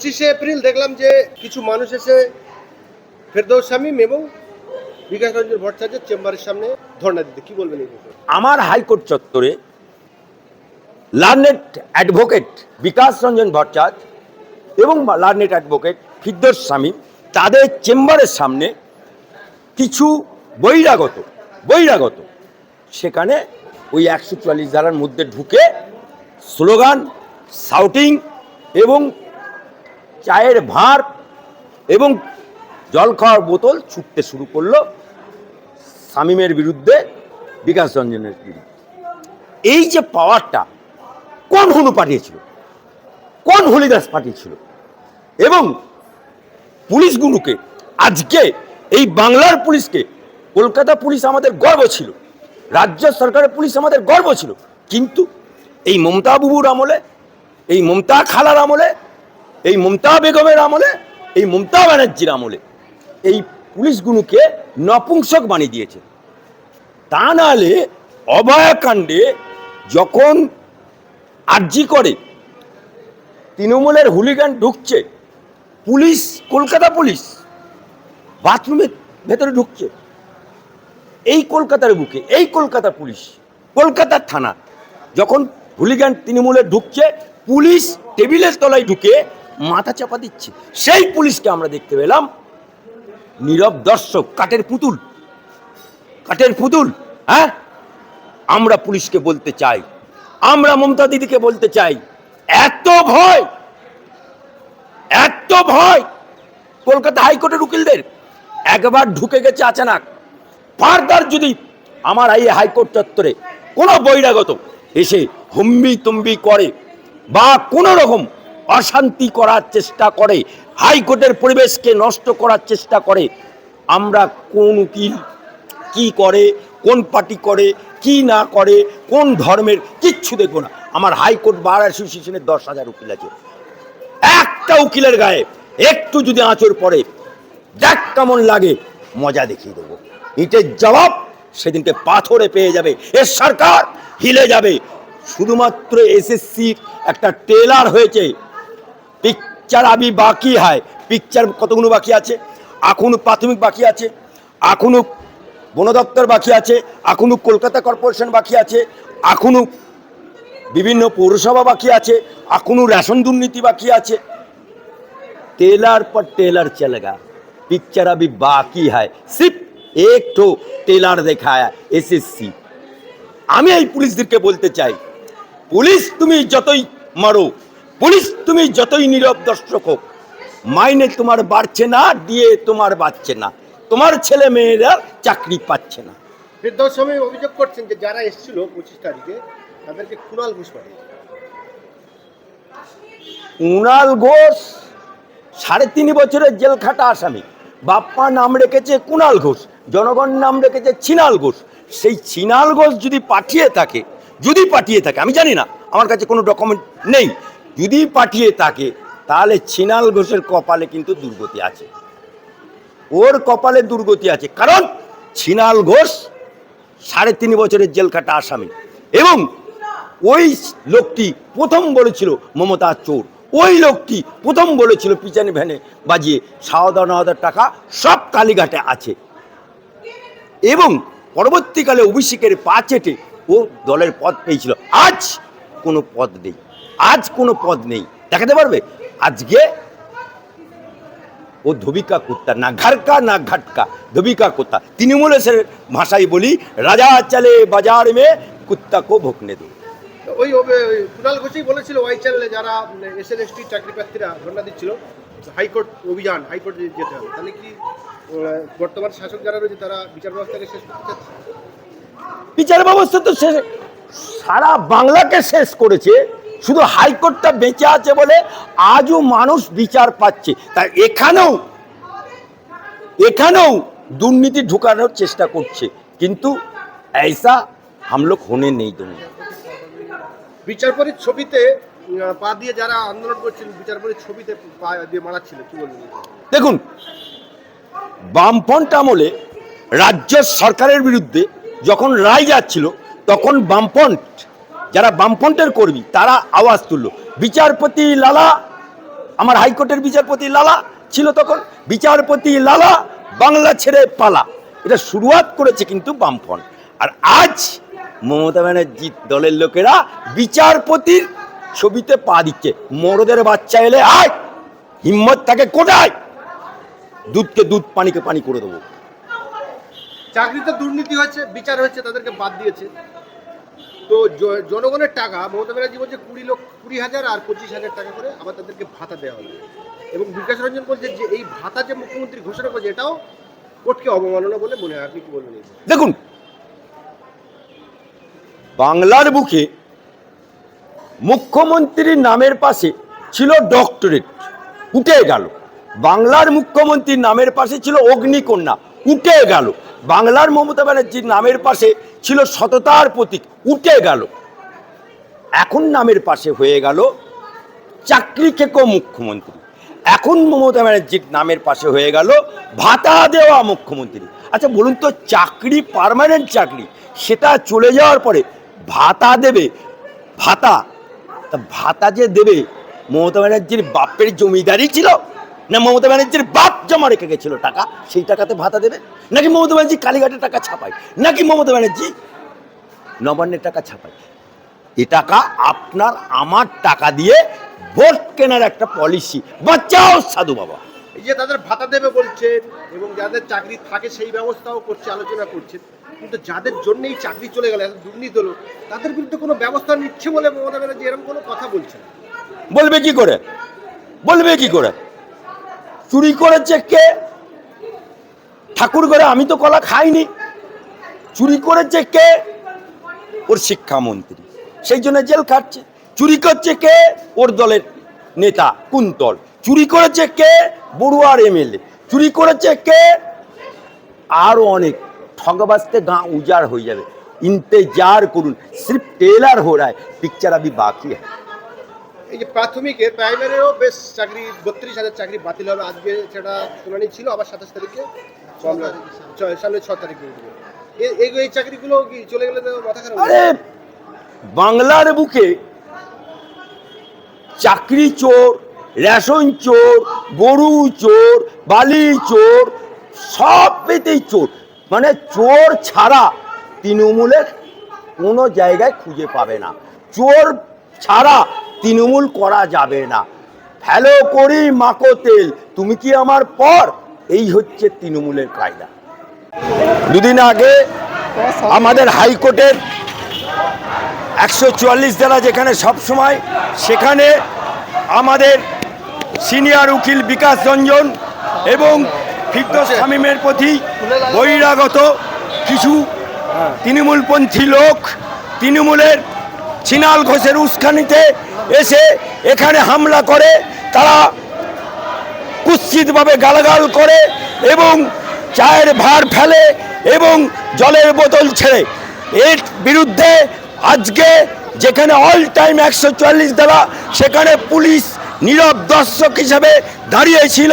পঁচিশে এপ্রিল দেখলাম যে কিছু মানুষ এসে ফেরদৌস শামীম এবং বিকাশ রঞ্জন ভট্টাচার্যের চেম্বারের সামনে ধর্ণা দিতে। কি বলবেন আমার হাইকোর্ট চত্বরে লার্নেট অ্যাডভোকেট বিকাশ রঞ্জন ভট্টাচার্য এবং লার্নেট অ্যাডভোকেট ফিদ্দোস স্বামী, তাদের চেম্বারের সামনে কিছু বহিরাগত বহিরাগত, সেখানে ওই একশো চুয়াল্লিশ ধারার মধ্যে ঢুকে স্লোগান শাউটিং এবং চায়ের ভাঁড় এবং জল খাওয়ার বোতল ছুটতে শুরু করল শামীমের বিরুদ্ধে বিকাশ রঞ্জনের বিরুদ্ধে। এই যে পাওয়ারটা কোন হনু পাঠিয়েছিল? কোন হলিদাস পাঠিয়েছিল? এবং পুলিশগুলোকে আজকে এই বাংলার পুলিশকে, কলকাতা পুলিশ আমাদের গর্ব ছিল, রাজ্য সরকারের পুলিশ আমাদের গর্ব ছিল, কিন্তু এই মমতা বাবুর আমলে, এই মমতা খালার আমলে এই মমতা বেগমের আমলে, এই মমতা ব্যানার্জির আমলে এই পুলিশগুলোকে নপুংসক বানিয়ে দিয়েছে। তা নাহলে অভয়াকাণ্ডে যখন আর্জি করে, তৃণমূলের হুলিগান ঢুকছে, পুলিশ, কলকাতা পুলিশ বাথরুমের ভেতরে ঢুকছে, এই কলকাতার বুকে, এই কলকাতা পুলিশ কলকাতার থানা, যখন হুলিগান তৃণমূলে ঢুকছে, পুলিশ টেবিলের তলায় ঢুকে মাথা চাপা দিচ্ছে। সেই পুলিশকে আমরা দেখতে পেলাম। নীরব দর্শক, কাঠের পুতুল। কাঠের পুতুল হ্যাঁ? আমরা পুলিশকে বলতে চাই। আমরা মমতা দিদিকে বলতে চাই। এত ভয়! এত ভয়! কলকাতা হাইকোর্টের উকিলদের। একবার ঢুকে গেছে আচানাক। ফার্দার যদি আমার এই হাইকোর্ট চত্বরে কোনো বহিরাগত এসে হুম্বি তুম্বি করে বা কোনো রকম অশান্তি করার চেষ্টা করে, হাইকোর্টের পরিবেশকে নষ্ট করার চেষ্টা করে, আমরা কোন উকিল কি করে, কোন পার্টি করে, কি না করে, কোন ধর্মের, কিচ্ছু দেখব না। আমার হাইকোর্ট বার অ্যাসোসিয়েশনের দশ হাজার উকিল আছে। একটা উকিলের গায়ে একটু যদি আঁচড় পড়ে, দেখ কেমন লাগে, মজা দেখিয়ে দেবো। ইটের জবাব সেদিনকে পাথরে পেয়ে যাবে। এর সরকার হিলে যাবে। শুধুমাত্র এসএসসির একটা টেলার হয়েছে পিকচার আবি বাকি হয় পিকচার কতগুলো বাকি আছে এখনো প্রাথমিক বাকি আছে এখনো বন দপ্তর বাকি আছে এখনো কলকাতা কর্পোরেশন বাকি আছে এখনো বিভিন্ন পৌরসভা বাকি আছে এখনো রেশন দুর্নীতি বাকি আছে टेलर पर टेलर चलेगा पिक्चर अभी बाकी है सिर्फ एक ठो टेलर দেখায় এসএসসি আমি এই পুলিশদেরকে বলতে চাই পুলিশ তুমি যতই মারো পুলিশ তুমি যতই নীরব দর্শক হোক মাইনে তোমার বাড়ছে না দিয়ে তোমার বাড়ছে না। তোমার ছেলে মেয়েরা চাকরি পাচ্ছে না। শামীম অভিযোগ করছেন যে যারা এসেছিল পঁচিশ তারিখে তাদেরকে কুণাল ঘুষ পাঠিয়েছে। কুণাল ঘোষ সাড়ে তিন বছরের জেল খাটা আসামি বাপ্পা নাম রেখেছে কুণাল ঘোষ জনগণ নাম রেখেছে ছিনাল ঘোষ। সেই ছিনাল ঘোষ যদি পাঠিয়ে থাকে যদি পাঠিয়ে থাকে আমি জানি না আমার কাছে কোনো ডকুমেন্ট নেই। যদি পাঠিয়ে থাকে, তাহলে ছিনাল ঘোষের কপালে কিন্তু দুর্গতি আছে। ওর কপালে দুর্গতি আছে, কারণ ছিনাল ঘোষ সাড়ে তিন বছরের জেল খাটা আসামি। এবং ওই লোকটি প্রথম বলেছিল মমতা চোর। ওই লোকটি প্রথম বলেছিল পিছনে ভ্যানে বাজিয়ে সাওদা হাজার টাকা সব কালীঘাটে আছে। এবং পরবর্তীকালে অভিষেকের পা চেটে ও দলের পদ পেয়েছিল। আজ কোনো পদ নেই। আজ কোনো পদ নেই। দেখাতে পারবে? আজকে ও ধবিকা কুত্তা না ঘাটকা না ঘাটকা ধবিকা কুত্তা। তৃণমূলের ভাষায় বলি রাজা চলে বাজার মে কুত্তা কো ভোকনে দো। ওই কুণাল ঘোষই বলেছিল ওয়াই চ্যানেলে যারা এস এন এস টি চাকরি প্রার্থীরা ধর্ণা দিচ্ছিল হাইকোর্ট অভিযান হাইকোর্টে যেতে হবে তাহলে কি বর্তমান শাসক যারা রয়েছে তারা বিচার ব্যবস্থাকে শেষ করতে চাচ্ছে? বিচার ব্যবস্থা তো শেষ সারা বাংলাকে শেষ করেছে। শুধু হাইকোর্টটা বেঁচে আছে বলে আজও মানুষ বিচার পাচ্ছে তা এখানেও এখানেও দুর্নীতি ঢুকানোর চেষ্টা করছে কিন্তু ऐसा हम लोग होने नहीं देंगे বিচারপতির ছবিতে আহ, পা দিয়ে যারা আন্দোলন করছিল বিচারপতির ছবিতে পা দিয়ে মারাচ্ছিল কি বলবেন দেখুন বামফ্রন্ট আমলে রাজ্য সরকারের বিরুদ্ধে যখন রায় যাচ্ছিল তখন বামফ্রন্ট যারা বামফ্রন্টের কর্মী, তারা আওয়াজ তুলল। বিচারপতি লালা, আমার হাইকোর্টের বিচারপতি লালা ছিল তখন। বিচারপতি লালা বাংলা ছেড়ে পালা। এটা শুরুয়াত করেছে কিন্তু বামফ্রন্ট। আর আজ মমতা ব্যানার্জির দলের লোকেরা বিচারপতির ছবিতে পা দিচ্ছে। মরদের বাচ্চা এলে আয়, হিম্মত থাকে কোথায়? দুধকে দুধ, পানিকে পানি করে দেবো। চাকরিতে দুর্নীতি হয়েছে, বিচার হয়েছে, তাদেরকে বাদ দিয়েছে। তো জনগণের টাকা, মমতা ব্যানার্জি বলছে কুড়ি লক্ষ, কুড়ি হাজার আর পঁচিশ হাজার টাকা করে আবার তাদেরকে ভাতা দেওয়া হবে। এবং বিকাশ রঞ্জন বলছে যে এই ভাতা যে মুখ্যমন্ত্রী ঘোষণা করেছে, এটাও কোর্টকে অবমাননা বলে মনে হয়। আপনি কি বলবেন দেখুন, বাংলার বুকে মুখ্যমন্ত্রীর নামের পাশে ছিল ডক্টরেট, উঠে গেল। বাংলার মুখ্যমন্ত্রীর নামের পাশে ছিল অগ্নিকন্যা, উঠে গেল। বাংলার মমতা ব্যানার্জির নামের পাশে ছিল সততার প্রতীক, উঠে গেল। এখন নামের পাশে হয়ে গেল চাকরি খেকো মুখ্যমন্ত্রী। এখন মমতা ব্যানার্জির নামের পাশে হয়ে গেল ভাতা দেওয়া মুখ্যমন্ত্রী। আচ্ছা বলুন তো, চাকরি পার্মানেন্ট চাকরি, সেটা চলে যাওয়ার পরে ভাতা দেবে, ভাতা, তা ভাতা যে দেবে, মমতা ব্যানার্জির বাপের জমিদারি ছিল? না মমতা ব্যানার্জির বাপ জমা রেখে গেছিল টাকা সেই টাকাতে ভাতা দেবে? নাকি মমতা ব্যানার্জি কালীঘাটে টাকা ছাপায়? নাকি মমতা ব্যানার্জি নবান্নের টাকা ছাপায়? এ টাকা আপনার আমার টাকা দিয়ে ভোট কেনার একটা পলিসি বাঁচাও সাধু বাবা। এই যে তাদের ভাতা দেবে বলছেন এবং যাদের চাকরি থাকে সেই ব্যবস্থাও করছে আলোচনা করছেন কিন্তু যাদের জন্য এই চাকরি চলে গেল এত দুর্নীতি হলো তাদের বিরুদ্ধে কোনো ব্যবস্থা নিচ্ছে বলে মমতা ব্যানার্জি এরকম কোনো কথা বলছে বলবে কি করে? বলবে কি করে? চুরি করেছে কে? ঠাকুর ঘরে আমি তো কলা খাইনি। চুরি করেছে কে? ওর শিক্ষামন্ত্রী। সেই জন্য জেল খাটছে। চুরি করছে কে? ওর দলের নেতা, কুন্তল। চুরি করেছে কে? বড়ুয়ার এমএলএ। চুরি করেছে কে? আরও অনেক। ঠগবাজতে গাঁ উজাড় হয়ে যাবে। ইন্তেজার করুন। সির্ফ টেলার হো পিকচার আবি বাকি এই যে প্রাথমিকের প্রাইমারিও বেশ চাকরি বত্রিশ হাজার চাকরি বাতিল হবে। আজকে সেটা শুনানি ছিল আবার সাতাশ তারিখে সামনে ছ তারিখে এই চাকরিগুলো কি চলে গেলে মাথা খারাপ বাংলার বুকে চাকরি চোর রেশন চোর গরু চোর বালি চোর সব পেতেই চোর। মানে চোর ছাড়া তৃণমূলের কোনো জায়গায় খুঁজে পাবে না। চোর ছাড়া তৃণমূল করা যাবে না। ফেলো করি মাকো তেল তুমি কি আমার পর? এই হচ্ছে তৃণমূলের কায়দা। দুদিন আগে আমাদের হাইকোর্টের একশো চুয়াল্লিশ দ্বারা যেখানে সব সময় সেখানে আমাদের সিনিয়র উকিল বিকাশ রঞ্জন এবং ফিরদোস শামীমের প্রতি বহিরাগত কিছু তৃণমূলপন্থী লোক তৃণমূলের ছিনাল ঘোষের উস্কানিতে এসে এখানে হামলা করে, তারা কুৎসিতভাবে গালাগাল করে এবং চায়ের ভার ফেলে এবং জলের বোতল ছেড়ে। এর বিরুদ্ধে আজকে যেখানে অল টাইম একশো চুয়াল্লিশ দ্বারা সেখানে পুলিশ নীরব দর্শক হিসাবে দাঁড়িয়েছিল।